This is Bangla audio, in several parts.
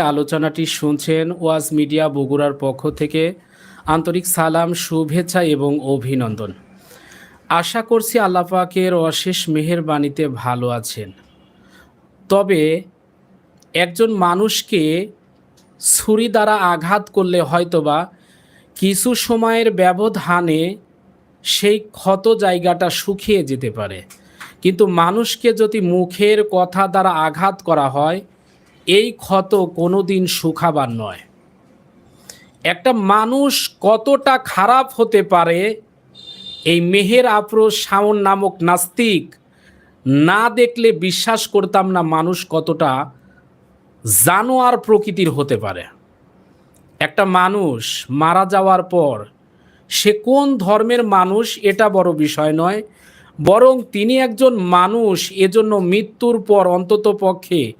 আলোচনাটি শুনছেন ওয়াজ মিডিয়া বগুড়ার পক্ষ থেকে। আন্তরিক সালাম, শুভেচ্ছা এবং অভিনন্দন। আশা করছি আল্লাপাকের অশেষ মেহেরবাণীতে ভালো আছেন। তবে একজন মানুষকে ছুরি দ্বারা আঘাত করলে হয়তোবা কিছু সময়ের ব্যবধানে সেই ক্ষত জায়গাটা শুকিয়ে যেতে পারে। কিন্তু মানুষকে যদি মুখের কথা দ্বারা আঘাত করা হয় এই ক্ষত কোনো দিন শুকাবার নয়। একটা মানুষ কতটা খারাপ হতে পারে, এই মেহের আফরোজ শাওন নামক নাস্তিক না দেখলে বিশ্বাস করতাম না মানুষ কতটা জানোয়ার প্রকৃতির হতে পারে। একটা মানুষ মারা যাওয়ার পর সে কোন ধর্মের মানুষ এটা বড় বিষয় নয়, বরং তিনি একজন মানুষ, এজন্য মৃত্যুর পর অন্তত পক্ষে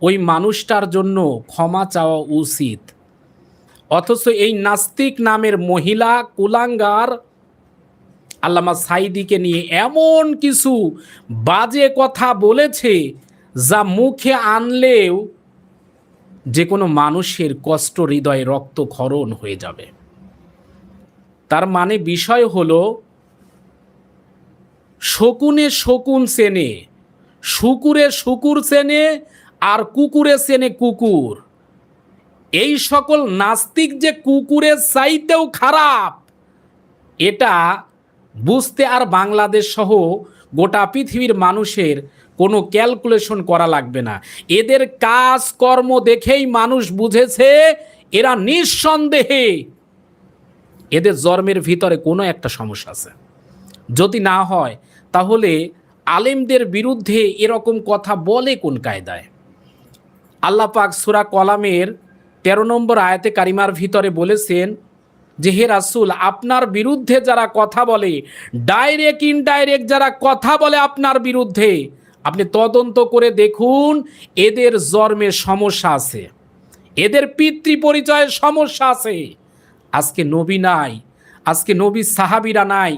ওই মানুষটার জন্য ক্ষমা চাওয়া উচিত। অথচ এই নাস্তিক নামের মহিলা, কুলাঙ্গার আল্লামা সাইদিকে নিয়ে এমন কিছু বাজে কথা বলেছে যা মুখে আনলেও যে কোনো মানুষের কষ্ট হৃদয়ে রক্তক্ষরণ হয়ে যাবে। তার মানে বিষয় হলো, শকুনে শকুন চেনে, শুকুরে শুকুর চেনে আর কুকুরে চেনে কুকুর। এই সকল নাস্তিক যে কুকুরের চাইতেও খারাপ, এটা বুঝতে আর বাংলাদেশ সহ গোটা পৃথিবীর মানুষের কোনো ক্যালকুলেশন করা লাগবে না। এদের কাজ, কর্ম দেখেই মানুষ বুঝেছে, এরা নিঃসন্দেহে এদের জন্মের ভিতরে কোনো একটা সমস্যা আছে। যদি না হয়, তাহলে আলেমদের বিরুদ্ধে এরকম কথা বলে কোন কায়দায়? আল্লাহ পাক সুরা কলামের তেরো নম্বর আয়াতে কারিমার ভিতরে বলেছেন যে, হে রাসুল, আপনার বিরুদ্ধে যারা কথা বলে ডাইরেক্ট ইনডাইরেক্ট যারা কথা বলে আপনার বিরুদ্ধে, আপনি তদন্ত করে দেখুন, এদের জন্মে সমস্যা আছে। এদের পিতৃ পরিচয়ের সমস্যা আছে। আজকে নবী নাই, আজকে নবী সাহাবিরা নাই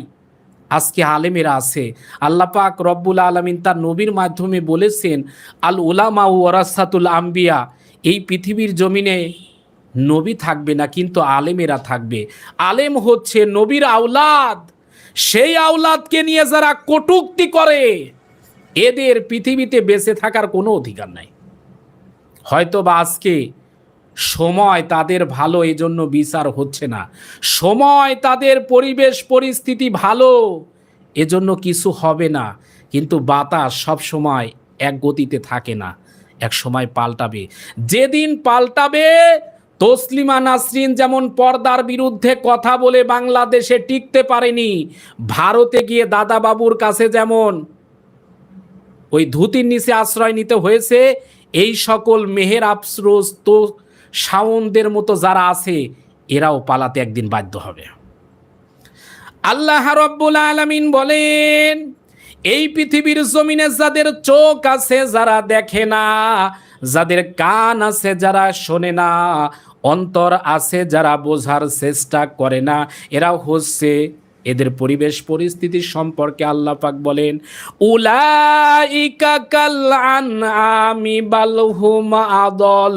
আজকে আলেমেরা আছে। আল্লাহ পাক রব্বুল আলমিন তার নবীর মাধ্যমে বলেছেন, আল উলামা ওয়ারাসাতুল আম্বিয়া এই পৃথিবীর জমিনে নবী থাকবে না, কিন্তু আলেমেরা থাকবে। আলেম হচ্ছে নবীর আওলাদ। সেই আওলাদকে নিয়ে যারা কটুক্তি করে, এদের পৃথিবীতে বেঁচে থাকার কোনো অধিকার নাই। হয়তো বা আজকে সময় তাদের ভালো এই জন্য বিচার হচ্ছে না। সময় তাদের পরিবেশ পরিস্থিতি ভালো, এজন্য কিছু হবে না। কিন্তু বাতাস সব সময় এক গতিতে থাকে না, এক সময় পাল্টাবে। যেদিন পাল্টাবে, তসলিমা নাসরিন যেমন পর্দার বিরুদ্ধে কথা বলে বাংলাদেশে টিকতে পারেনি, ভারতে গিয়ে দাদা বাবুর কাছে যেমন ওই ধুতির নিচে আশ্রয় নিতে হয়েছে, এই সকল মেহের আফসরোজ তো শাওনদের মতো যারা আছে, এরাও পালাতে একদিন বাধ্য হবে। আল্লাহ রব্বুল আলমিন বলেন, এই পৃথিবীর জমিনে যাদের চোখ আছে যারা দেখে না, যাদের কান আছে যারা শোনে না, অন্তর আছে যারা বোঝার চেষ্টা করে না এরা হচ্ছে এদের পরিবেশ পরিস্থিতি সম্পর্কে আল্লাহ পাক বলেন, উলাইকা কাল আদল,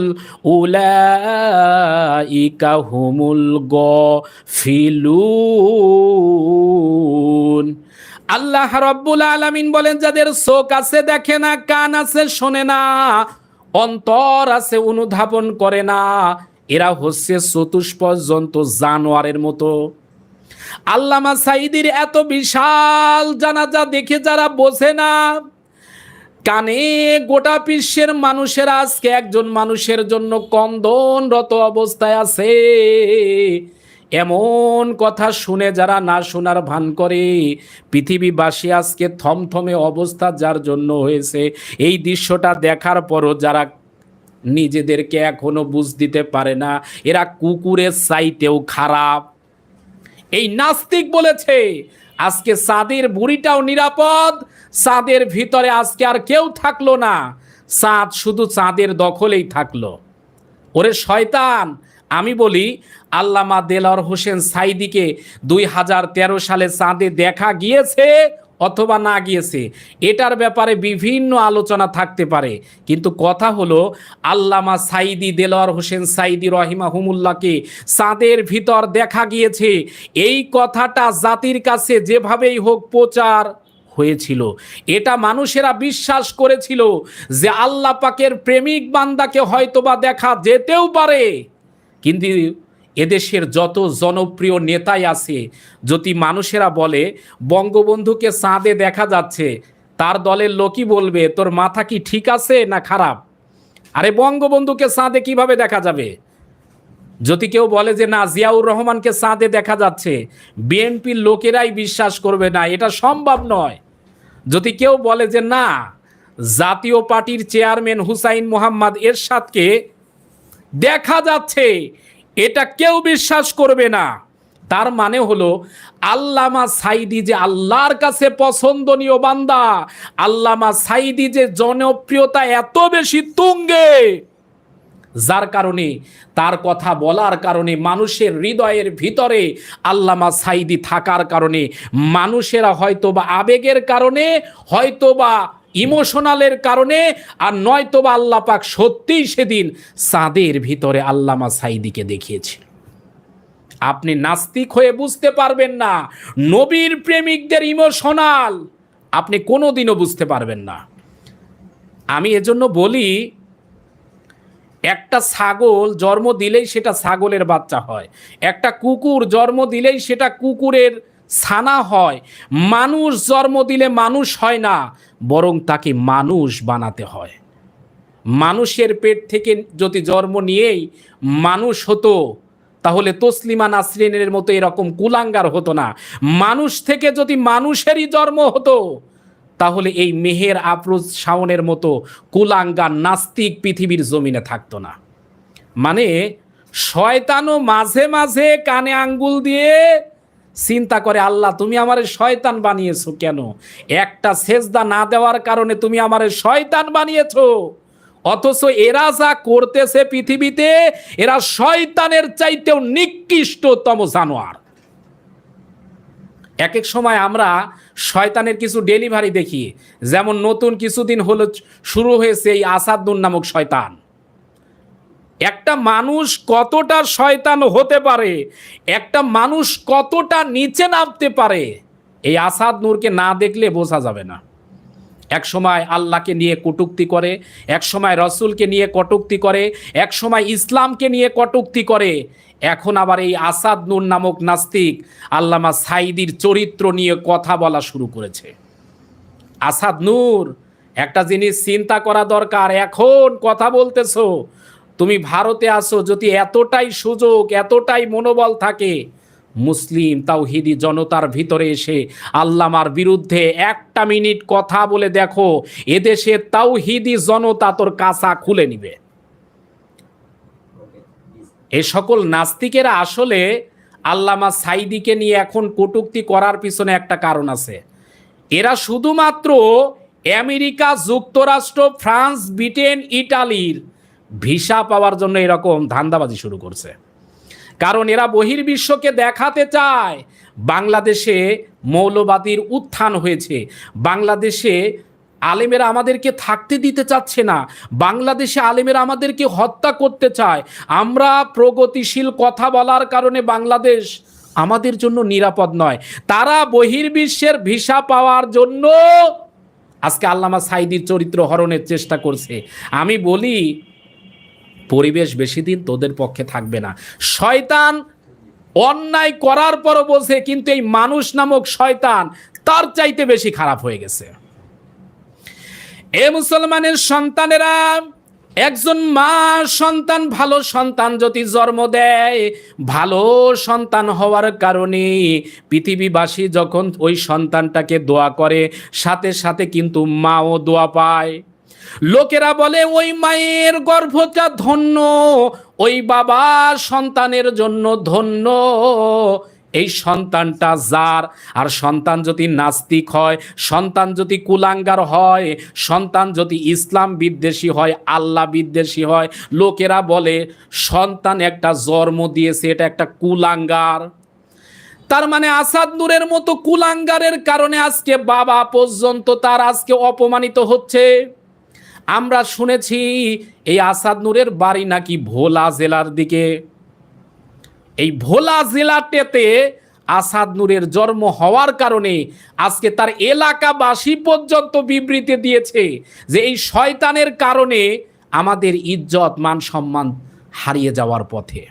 উলাইকা হুমুল গ ফিলুন আল্লাহ রব্বুল আলামিন বলেন, যাদের চোখ আছে দেখে না, কান আছে শোনে না, অন্তর আছে অনুধাবন করে না, এরা হচ্ছে চতুষ্পদ জন্তু জানোয়ারের মতো। আল্লামা সাইদির এত বিশাল জানাজা দেখে যারা বোঝে না, কানে গোটা বিশ্বের মানুষের আজকে একজন মানুষের জন্য কন্দনরত অবস্থায় আছে। এমন কথা শুনে যারা না শোনার ভান করে, পৃথিবীবাসী আজকে থমথমে অবস্থা যার জন্য হয়েছে। এই দৃশ্যটা দেখার পরও যারা নিজেদেরকে এখনও বুঝ দিতে পারে না, এরা কুকুরের সাইটেও খারাপ। এই নাস্তিক বলেছে, আজকে সাদের বুড়িটাও নিরাপদ, সাদের ভিতরে আজকে আর কেউ থাকল না। সাদ শুধু চাঁদের দখলেই থাকল। ওরে শয়তান, আমি বলি, আল্লামা দেলর হোসেন সাইদিকে দুই হাজার তেরো সালে চাঁদে দেখা গিয়েছে অথবা না গিয়েছে। এটার ব্যাপারে বিভিন্ন আলোচনা থাকতে পারে। কিন্তু কথা হলো, আল্লামা সাইদি দেলোয়ার হোসেন সাইদি রহিমাহুমুল্লাহকে চাঁদের ভিতর দেখা গিয়েছে। এই কথাটা জাতির কাছে যেভাবেই হোক প্রচার হয়েছিল। এটা মানুষেরা বিশ্বাস করেছিল যে আল্লাহ পাকের প্রেমিক বান্দাকে হয়তোবা দেখা যেতেও পারে। কিন্তু এদেশের যত জনপ্রিয় নেতাই আছে, যদি মানুষেরা বলে, বঙ্গবন্ধুকে চাঁদে দেখা যাচ্ছে, তার দলের লোকই বলবে, তোর মাথা কি ঠিক আছে না খারাপ? আরে বঙ্গবন্ধুকে চাঁদে কীভাবে দেখা যাবে? যদি কেউ বলে যে, না, জিয়াউর রহমানকে চাঁদে দেখা যাচ্ছে, বিএনপির লোকেরাই বিশ্বাস করবে না, এটা সম্ভব নয়। যদি কেউ বলে যে, না, জাতীয় পার্টির চেয়ারম্যান হুসাইন মোহাম্মদ এরশাদকে দেখা যাচ্ছে এটা কেউ বিশ্বাস করবে না। তার মানে হলো, আল্লামা সাইদি যে আল্লাহর কাছে পছন্দনীয় বান্দা, আল্লামা সাইদি যে জনপ্রিয়তা এত বেশি তুঙ্গে, যার কারণে, তার কথা বলার কারণে, মানুষের হৃদয়ের ভিতরে আল্লামা সাইদি থাকার কারণে, মানুষেরা হয়তোবা আবেগের কারণে হয়তো বা ইমোশনালের কারণে, আর নয়তো বা আল্লাহ পাক সত্যিই সেদিন চাঁদের ভিতরে আল্লামা সাইদিকে দেখিয়েছিল আপনি নাস্তিক হয়ে বুঝতে পারবেন না, নবীর প্রেমিকদের ইমোশনাল। আপনি কোনোদিনও বুঝতে পারবেন না। আমি এজন্য বলি, একটা ছাগল জন্ম দিলেই সেটা ছাগলের বাচ্চা হয়, একটা কুকুর জন্ম দিলেই সেটা কুকুরের ছানা হয়। মানুষ জন্ম দিলে মানুষ হয় না, বরং তাকে মানুষ বানাতে হয়। মানুষের পেট থেকে যদি জন্ম নিয়েই মানুষ হতো, তাহলে তসলিমা নাসরিনের মতো এরকম কুলাঙ্গার হতো না। মানুষ থেকে যদি মানুষেরই জন্ম হতো, তাহলে এই মেহের আফরোজ শাওনের মতো কুলাঙ্গার নাস্তিক পৃথিবীর জমিনে থাকতো না। মানে শয়তানও মাঝে মাঝে কানে আঙ্গুল দিয়ে চিন্তা করে, আল্লাহ, তুমি আমারে শয়তান বানিয়েছো কেন? একটা সেজদা না দেওয়ার কারণে তুমি আমারে শয়তান বানিয়েছো। অথচ এরা যা করতেছে পৃথিবীতে, এরা শয়তানের চাইতেও নিকৃষ্টতম জানোয়ার। এক এক সময় আমরা শয়তানের কিছু ডেলিভারি দেখি, যেমন নতুন কিছুদিন হলো, শুরু হয়েছে এই আসাদুন নামক শয়তান। একটা মানুষ কতটা শয়তান হতে পারে, একটা মানুষ কতটা নিচে নামতে পারে, এই আসাদ নূরকে না দেখলে বোঝা যাবে না। এক সময় আল্লাহকে নিয়ে কটুক্তি করে, এক সময় রসুলকে নিয়ে কটুক্তি করে, এক সময় ইসলামকে নিয়ে কটুক্তি করে, এখন আবার এই আসাদ নূর নামক নাস্তিক আল্লামা সাইদির চরিত্র নিয়ে কথা বলা শুরু করেছে। আসাদ নূর, একটা জিনিস চিন্তা করা দরকার, এখন কথা বলতেছো তুমি ভারতে আসো যদি এতটাই সুযোগ, এতটাই মনোবল থাকে, মুসলিম তাওহিদি জনতার ভিতরে এসে আল্লামার বিরুদ্ধে একটা মিনিট কথা বলে দেখো, এদেশে তাওহিদি জনতা তোর কাঁচা খুলে নিবে। এ সকল নাস্তিকেরা আসলে আল্লামা সাইদিকে নিয়ে এখন কটুক্তি করার পিছনে একটা কারণ আছে। এরা শুধুমাত্র আমেরিকা, যুক্তরাষ্ট্র, ফ্রান্স, ব্রিটেন, ইটালির ভিসা পাওয়ার জন্য এরকম ধান্দাবাজি শুরু করছে। কারণ এরা বহির্বিশ্বকে দেখাতে চায়। বাংলাদেশে মৌলবাদীর উত্থান হয়েছে। বাংলাদেশে আলেমেরা আমাদেরকে থাকতে দিতে চাচ্ছে না। বাংলাদেশে আলেমেরা আমাদেরকে হত্যা করতে চায়। আমরা প্রগতিশীল কথা বলার কারণে বাংলাদেশ আমাদের জন্য নিরাপদ নয়। তারা বহির্বিশ্বের ভিসা পাওয়ার জন্য আজকে আল্লামা সাইদির চরিত্র হরণের চেষ্টা করছে। আমি বলি পরিবেশ বেশি দিন তোদের পক্ষে থাকবে না। শয়তান অন্যায় করার পরও বলছে, কিন্তু এই মানুষ নামক শয়তান তার চাইতে বেশি খারাপ হয়ে গেছে। এ মুসলমানের সন্তানেরা, একজন মা সন্তান ভালো সন্তান যদি জন্ম দেয়, ভালো সন্তান হওয়ার কারণে পৃথিবীবাসী যখন ওই সন্তানটাকে দোয়া করে, সাথে সাথে কিন্তু মাও দোয়া পায়। লোকেরা বলে, ওই মায়ের গর্ভটা ধন্য, ওই বাবা সন্তানের জন্য ধন্য। এই সন্তানটা যার, আর সন্তান যদি নাস্তিক হয়, সন্তান যদি কুলাঙ্গার হয়, সন্তান যদি ইসলাম বিদ্বেষী হয়, আল্লাহ বিদ্বেষী হয়, লোকেরা বলে, সন্তান একটা জন্ম দিয়েছে, এটা একটা কুলাঙ্গার। তার মানে আসাদ নূরের মতো কুলাঙ্গারের কারণে আজকে বাবা পর্যন্ত তার আজকে অপমানিত হচ্ছে। আমরা শুনেছি এই আসাদ নূরের বাড়ি নাকি ভোলা জেলার দিকে। এই ভোলা জেলাটেতে আসাদ নূরের জন্ম হওয়ার কারণে আজকে তার এলাকাবাসী পর্যন্ত বিবৃতি দিয়েছে যে এই শয়তানের কারণে আমাদের ইজ্জত, মান সম্মান হারিয়ে যাওয়ার পথে।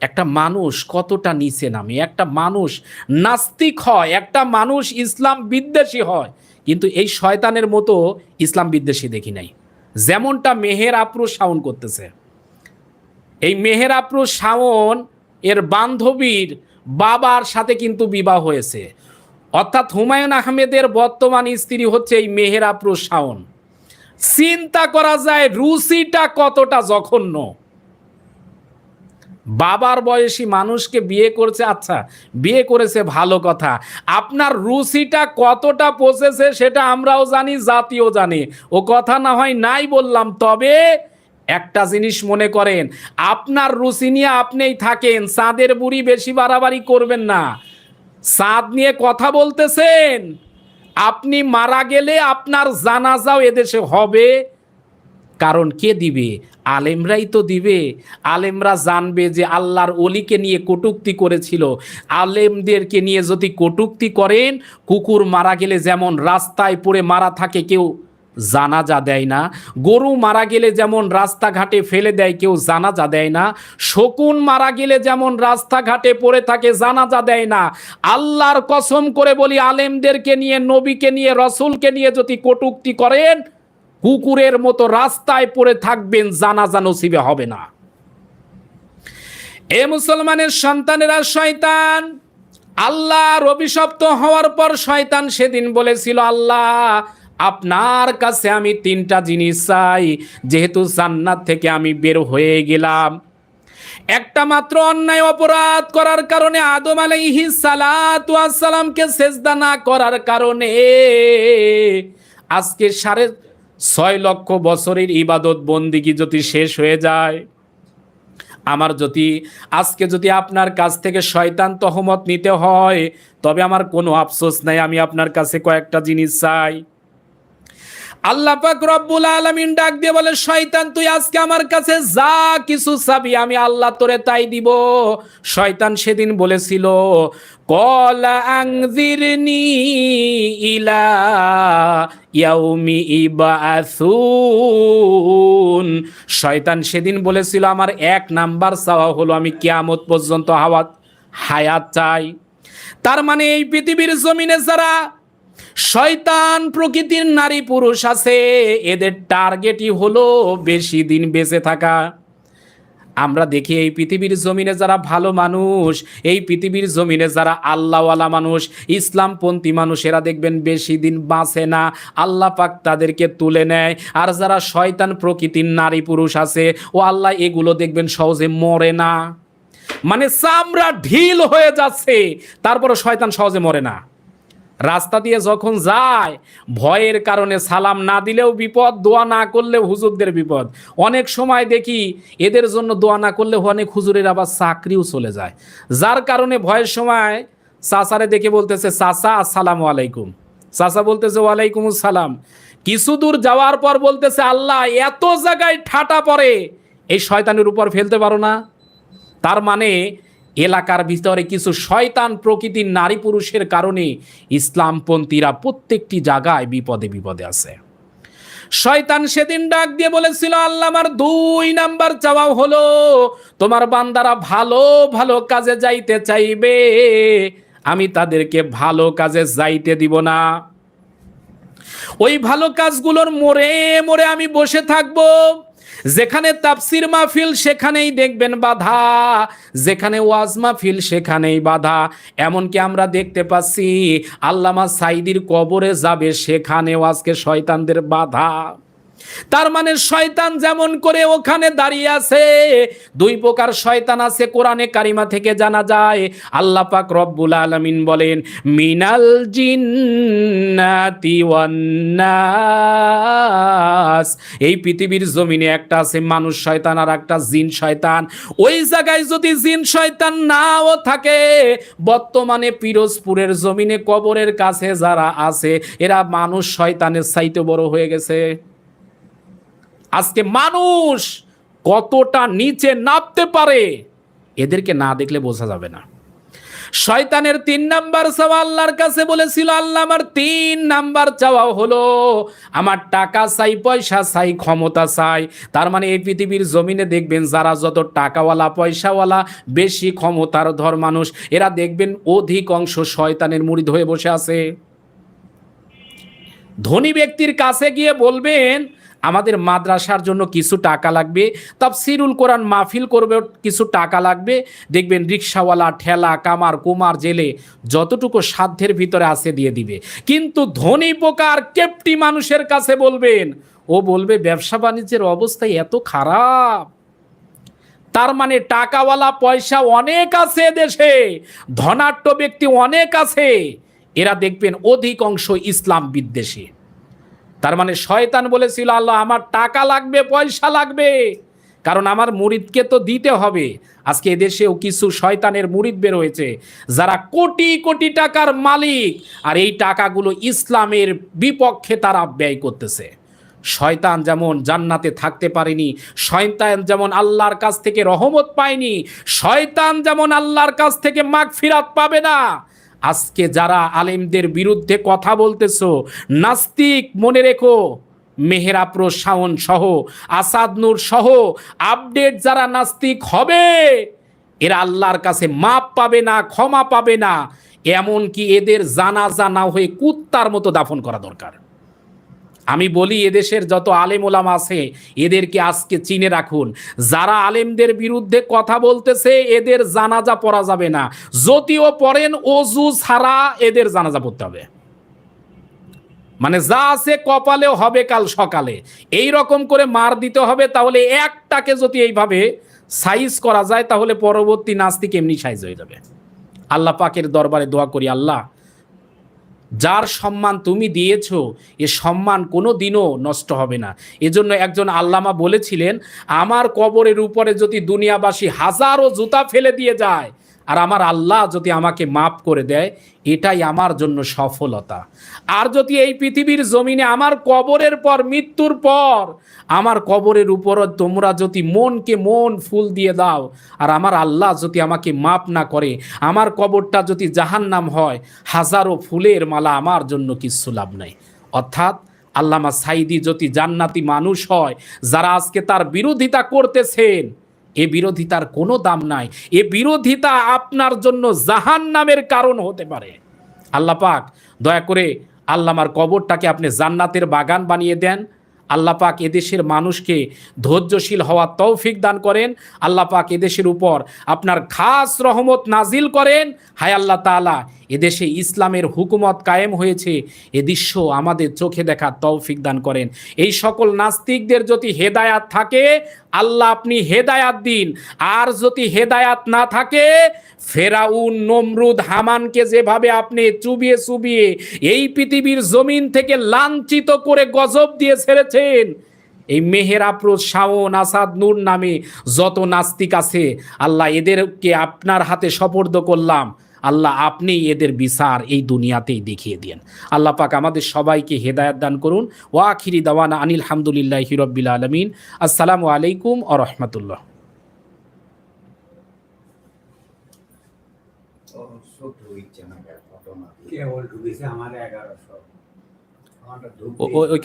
একটা মানুষ কতটা নিচে নামে? একটা মানুষ নাস্তিক হয়, একটা মানুষ ইসলাম বিদ্বেষী হয় কিন্তু এই শয়তানের মতো ইসলাম বিদ্বেষী দেখি নাই। যেমনটা মেহের আপ্রু শাওন করতেছে। এই মেহের আপ্রু শাওন এর বান্ধবীর বাবার সাথে কিন্তু বিবাহ হয়েছে। অর্থাৎ হুমায়ুন আহমেদের বর্তমান স্ত্রী হচ্ছে এই মেহের আপ্রু শাওন। চিন্তা করা যায় রুচিটা কতটা জঘন্য। বাবার বয়সী মানুষকে বিয়ে করছে আচ্ছা বিয়ে করেছে ভালো কথা। আপনার রুচিটা কতটা পচেছে সেটা আমরাও জানি, জাতিও জানে। ও কথা না হয় নাই বললাম, তবে একটা জিনিস মনে করেন, আপনার রুচি নিয়ে আপনিই থাকেন চাঁদের বুড়ি বেশি বাড়াবাড়ি করবেন না। চাঁদ নিয়ে কথা বলতেছেন, আপনি মারা গেলে আপনার জানাজাও এদেশে হবে। কারণ কে দিবে? আলেমরাই তো দিবে। আলেমরা জানবে যে আল্লাহর অলিকে নিয়ে কটুক্তি করেছিল। আলেমদেরকে নিয়ে যদি কটুক্তি করেন, কুকুর মারা গেলে যেমন রাস্তায় পড়ে মারা থাকে, কেউ জানাজা দেয় না। গরু মারা গেলে যেমন রাস্তাঘাটে ফেলে দেয়, কেউ জানাজা দেয় না। শকুন মারা গেলে যেমন রাস্তাঘাটে পড়ে থাকে, জানাজা দেয় না। আল্লাহর কসম করে বলি, আলেমদেরকে নিয়ে, নবীকে নিয়ে, রসুলকে নিয়ে যদি কটুক্তি করেন কুকুরের মতো রাস্তায় পড়ে থাকবেন, জানাজা নসিবে হবে না। এ মুসলমানের সন্তানেরা শয়তান। আল্লাহর অভিশপ্ত হওয়ার পর শয়তান সেদিন বলেছিল, আল্লাহ, আপনার কাছে আমি তিনটা জিনিস চাই, যেহেতু জান্নাত থেকে আমি বের হয়ে গেলাম। একটা মাত্র অন্যায় অপরাধ করার কারণে আদম আলাইহি আসসালামকে সেজদা না করার কারণে আজকে সাড়ে ছয় লক্ষ বছরের ইবাদত বন্দিগি যদি শেষ হয়ে যায়? আমার যদি, আজকে যদি আপনার কাছ থেকে শয়তান তহমত নিতে হয়, তবে আমার কোনো আফসোস নাই, আমি আপনার কাছে কয়েকটা জিনিস চাই। আল্লাহ পাক রব্বুল আলামিন ডাক দিয়ে বলে, শয়তান, তুই আজকে আমার কাছে যা কিছু চাবি, আমি আল্লাহ তোরে তাই দিব। শয়তান সেদিন বলেছিল, কলা আংজিরনি ইলা ইয়াউমি ইবাসুন শয়তান সেদিন বলেছিল, আমার এক নাম্বার চাওয়া হলো, আমি কিয়ামত পর্যন্ত হাওয়াত, হায়াত চাই। তার মানে এই পৃথিবীর জমিনে যারা শয়তান প্রকৃতির নারী পুরুষ আছে, এদের টার্গেটই হলো বেশি দিন বেঁচে থাকা। আমরা দেখি এই পৃথিবীর জমিনে যারা ভালো মানুষ, এই পৃথিবীর জমিনে যারা আল্লাহওয়ালা মানুষ, ইসলামপন্থী মানুষ, এরা দেখবেন বেশি দিন বাঁচে না, আল্লাহ পাক তাদেরকে তুলে নেয়। আর যারা শয়তান প্রকৃতির নারী পুরুষ আছে, ও আল্লাহ এগুলো দেখবেন সহজে মরে না। মানে চামড়া ঢিল হয়ে যাচ্ছে তারপরে শয়তান সহজে মরে না। রাস্তা দিয়ে যখন যায়, ভয়ের কারণে সালাম না দিলেও বিপদ, দোয়া না করলেও হুজুরদের বিপদ। অনেক সময় দেখি এদের জন্য দোয়া না করলে অনেক হুজুরের আবার চাকরিও চলে যায়। যার কারণে ভয়ের সময় চাচারে দেখে বলতেছে, চাচা, আসসালামু আলাইকুম। চাচা বলতেছে, ওয়ালাইকুম সালাম কিছু দূর যাওয়ার পর বলতেছে, আল্লাহ, এত জায়গায় ঠাটা পড়ে। এই শয়তানের উপর ফেলতে পারো না। তার মানে এলাকার ভিতরে কিছু শয়তান প্রকৃতির নারী পুরুষের কারণে ইসলামপন্থীরা প্রত্যেকটি জায়গায় বিপদে বিপদে আছে। শয়তান সেদিন ডাক দিয়ে বলেছিল আল্লাহ আমার দুই নাম্বার চাওয়া হলো, তোমার বান্দারা ভালো ভালো কাজে যাইতে চাইবে। আমি তাদেরকে ভালো কাজে যাইতে দিব না। ওই ভালো কাজগুলোর মোড়ে মোড়ে আমি বসে থাকব। যেখানে তাফসির মাহফিল সেখানেই দেখবেন বাধা, যেখানে ওয়াজ মাহফিল সেখানেই বাধা। এমনকি আমরা দেখতে পাচ্ছি, আল্লামা সাইদির কবরে যাবে, সেখানেও আজকে শয়তানদের বাধা। তার মানে শয়তান যেমন করে ওখানে দাঁড়িয়ে আছে, দুই প্রকার শয়তান আছে, কোরআনে কারিমা থেকে জানা যায়। আল্লাহ পাক রব্বুল আলামিন বলেন, মিনাল জিন্নাতি ওয়ান নাস। এই পৃথিবীর জমিনে একটা আছে মানুষ শয়তান আর একটা জিন শয়তান। ওই জায়গায় যদি জিন শয়তান নাও থাকে, বর্তমানে পিরোজপুরের জমিনে কবরের কাছে যারা আছে, এরা মানুষ শয়তানের চাইতে বড় হয়ে গেছে। আজকে মানুষ কতটা নিচে নামতে পারে, এদেরকে না দেখলে বোঝা যাবে না। শয়তানের তিন নাম্বার চাওয়া আল্লাহর কাছে বলেছিল, আল্লাহ আমার তিন নাম্বার চাওয়া হলো, আমার টাকা চাই, পয়সা চাই, ক্ষমতা চাই। তার মানে এই পৃথিবীর জমিনে দেখবেন যারা যত টাকাওয়ালা, পয়সাওয়ালা, বেশি ক্ষমতার ধর মানুষ, এরা দেখবেন অধিকাংশ শয়তানের মুড়ি হয়ে বসে আছে। ধনী ব্যক্তির কাছে গিয়ে বলবেন আমাদের মাদ্রাসার জন্য কিছু টাকা লাগবে। তাফসিরুল কোরআন মাহফিল করবে কিছু টাকা লাগবে। দেখবেন রিক্সাওয়ালা, ঠেলা, কামার, কুমার, জেলে যতটুকু সাধ্যের ভিতরে আছে দিয়ে দিবে। কিন্তু ধনী প্রকার কেপটি মানুষের কাছে বলবেন, ও বলবে, ব্যবসা বাণিজ্যের অবস্থা এত খারাপ। তার মানে টাকাওয়ালা পয়সা অনেক আছে দেশে, ধনাঢ্য ব্যক্তি অনেক আছে। এরা দেখবেন অধিকাংশ ইসলাম বিদ্বেষী। তার মানে শয়তান বলেছিল, আল্লাহ, আমার টাকা লাগবে, পয়সা লাগবে। কারণ আমার মুরিদকে তো দিতে হবে। আজকে এদেশেও কিছু শয়তানের মুরিদ বের হয়েছে যারা কোটি কোটি টাকার মালিক। আর এই টাকাগুলো ইসলামের বিপক্ষে তারা ব্যয় করতেছে। শয়তান যেমন জান্নাতে থাকতে পারেনি, শয়তান যেমন আল্লাহর কাছ থেকে রহমত পায়নি, শয়তান যেমন আল্লাহর কাছ থেকে মাগফিরাত পাবে না আজকে যারা আলেমদের বিরুদ্ধে কথা বলতেছ, নাস্তিক মনে রেখো মেহেরা শাওন সহ, আসাদ নূর সহ, আপডেট যারা নাস্তিক হবে, এরা আল্লাহর কাছে মাপ পাবে না, ক্ষমা পাবে না। এমনকি এদের জানাজা না হয়ে কুত্তার মতো দাফন করা দরকার। আমি বলি, এদেশের যত আলেম ওলাম আছে, এদেরকে আজকে চিনে রাখুন। যারা আলেমদের বিরুদ্ধে কথা বলতেছে, এদের জানাজা পড়া যাবে না। যদিও পড়েন, অজু ছাড়া এদের জানাজা পড়তে হবে। মানে যা আছে কপালেও হবে কাল সকালে। এই রকম করে মার দিতে হবে, তাহলে একটাকে যদি এইভাবে সাইজ করা যায়, তাহলে পরবর্তী নাস্তিক এমনি সাইজ হয়ে যাবে। আল্লাহ পাকের দরবারে দোয়া করি, আল্লাহ যার সম্মান তুমি দিয়েছ, এ সম্মান কোনো দিনও নষ্ট হবে না। এজন্য একজন আল্লামা বলেছিলেন, আমার কবরের উপরে যদি দুনিয়াবাসী হাজারো জুতা ফেলে দিয়ে যায় আর আমার আল্লাহ যদি আমাকে মাফ করে দেয়, এটাই আমার জন্য সফলতা। আর যদি এই পৃথিবীর জমিনে আমার কবরের পর, মৃত্যুর পর, আমার কবরের উপর তোমরা যদি মনকে মন ফুল দিয়ে দাও, আর আমার আল্লাহ যদি আমাকে মাপ না করে, আমার কবরটা যদি জাহান্নাম হয়, হাজারো ফুলের মালা আমার জন্য কিচ্ছু লাভ নাই। অর্থাৎ আল্লামা সাইদি যদি জান্নাতি মানুষ হয়, যারা আজকে তার বিরোধিতা করতেছেন এ বিরোধিতার কোনো দাম নাই। এ বিরোধিতা আপনার জন্য জাহান নামের কারণ হতে পারে। আল্লাহ পাক, দয়া করে আল্লামার কবরটাকে আপনি জান্নাতের বাগান বানিয়ে দেন। আল্লাহ পাক এদেশের মানুষকে ধৈর্যশীল হওয়ার তৌফিক দান করেন। আল্লাহ পাক এদেশের উপর আপনার খাস রহমত নাজিল করেন। হায় আল্লাহ তাআলা এদেশে ইসলামের হুকুমত কায়েম হয়েছে। এ দৃশ্য আমাদের চোখে দেখার তৌফিক দান করেন। এই সকল নাস্তিকদের যদি হেদায়াত থাকে, আল্লাহ আপনি হেদায়াত দিন। আর যদি হেদায়াত না থাকে, ফেরাউন, নমরুদ, হামানকে যেভাবে আপনি চুবিয়ে চুবিয়ে এই পৃথিবীর জমিন থেকে লাঞ্ছিত করে গজব দিয়ে ছেড়েছেন, এই মেহের মেহেরাপ্রোজ শাওন, আসাদ, নূর নামে যত নাস্তিক আছে, আল্লাহ এদেরকে আপনার হাতে সপর্দ করলাম। আল্লাহ আপনি এদের বিচার এই দুনিয়াতেই দেখিয়ে দিন আল্লাহ পাক আমাদের সবাইকে হেদায়াত দান করুন। ওয়াখিরি দাওয়ানা আনিল হামদুলিল্লাহ হিরব্বিল আলমিন। আসসালামু আলাইকুম ও রহমতুল্লাহ ওই